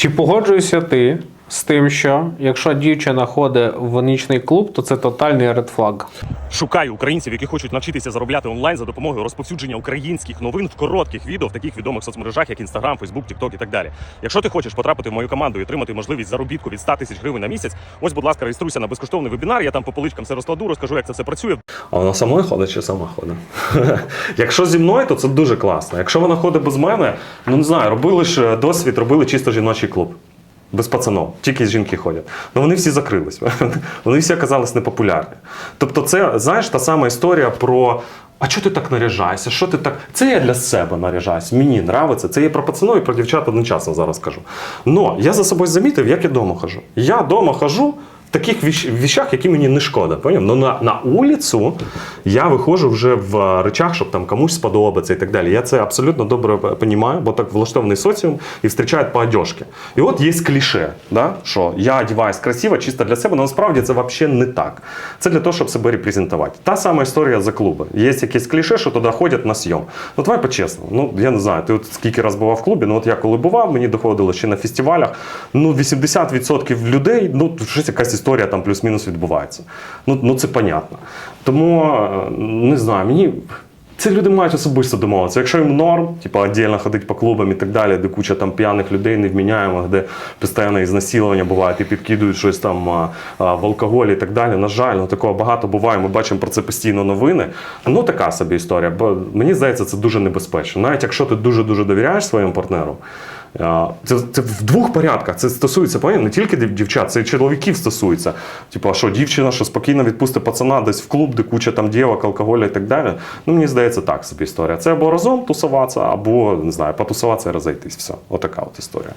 Чи погоджуєшся ти з тим, що якщо дівчина ходить в нічний клуб, то це тотальний редфлаг? Шукаю українців, які хочуть навчитися заробляти онлайн за допомогою розповсюдження українських новин в коротких відео в таких відомих соцмережах, як Instagram, Facebook, TikTok і так далі. Якщо ти хочеш потрапити в мою команду і отримати можливість заробітку від 100 тисяч гривень на місяць, ось, будь ласка, реєструйся на безкоштовний вебінар. Я там по поличкам все розкладу, розкажу, як це все працює. А вона самою ходить чи сама ходить? Якщо зі мною, то це дуже класно. Якщо вона ходить без мене, ну не знаю, робили ж досвід, робили чисто жіночий клуб. Без пацанов, тільки жінки ходять. Ну вони всі закрились. Вони всі оказались непопулярні. Тобто, це, знаєш, та сама історія про. А чого ти так наряжаєшся? Що ти так? Це я для себе наряжаюсь. Мені нравиться. Це я про пацанов і про дівчат одночасно зараз кажу. Но я за собою замітив, як я дома хожу. Я вдома хожу таких віщах, які мені не шкода. Поняв? Ну на, на вулицю я виходжу вже в речах, щоб там комусь сподобатися і так далі. Я це абсолютно добре розумію, бо так влаштований соціум і зустрічають по одежці. І от є кліше, да? що я одягаюсь красиво, чисто для себе, але насправді це взагалі не так. Це для того, щоб себе репрезентувати. Та сама історія за клуби. Є якесь кліше, що туди ходять на сйом. Ну давай по-чесному. Ну я не знаю, ти от скільки раз бував в клубі, ну от я коли бував, мені доходило ще на фестивалях. Ну 80% людей, ну щось якась історія там плюс-мінус відбувається. Ну, ну це понятно. Тому е, не знаю, мені. Це люди мають особисто домовитися. Якщо їм норм, типу віддільно ходити по клубам і так далі, де куча там п'яних людей невміняємих, де постійно ізнасилування буває, і підкидують щось там а, а, в алкоголь і так далі. На жаль, ну такого багато буває. Ми бачимо про це постійно новини. Ну така собі історія. Бо мені здається, це дуже небезпечно. Навіть якщо ти дуже дуже довіряєш своєму партнеру. А, Це, це в двох порядках. Це стосується понятно, не тільки дівчат, це і чоловіків стосується. Типу, а що дівчина, що спокійно відпустить пацана десь в клуб, де куча там дівок, алкоголю і так далі. Ну, мені здається, так собі історія. Це або разом тусуватися, або не знаю, потусуватися і розійтись. Все. Отака от історія.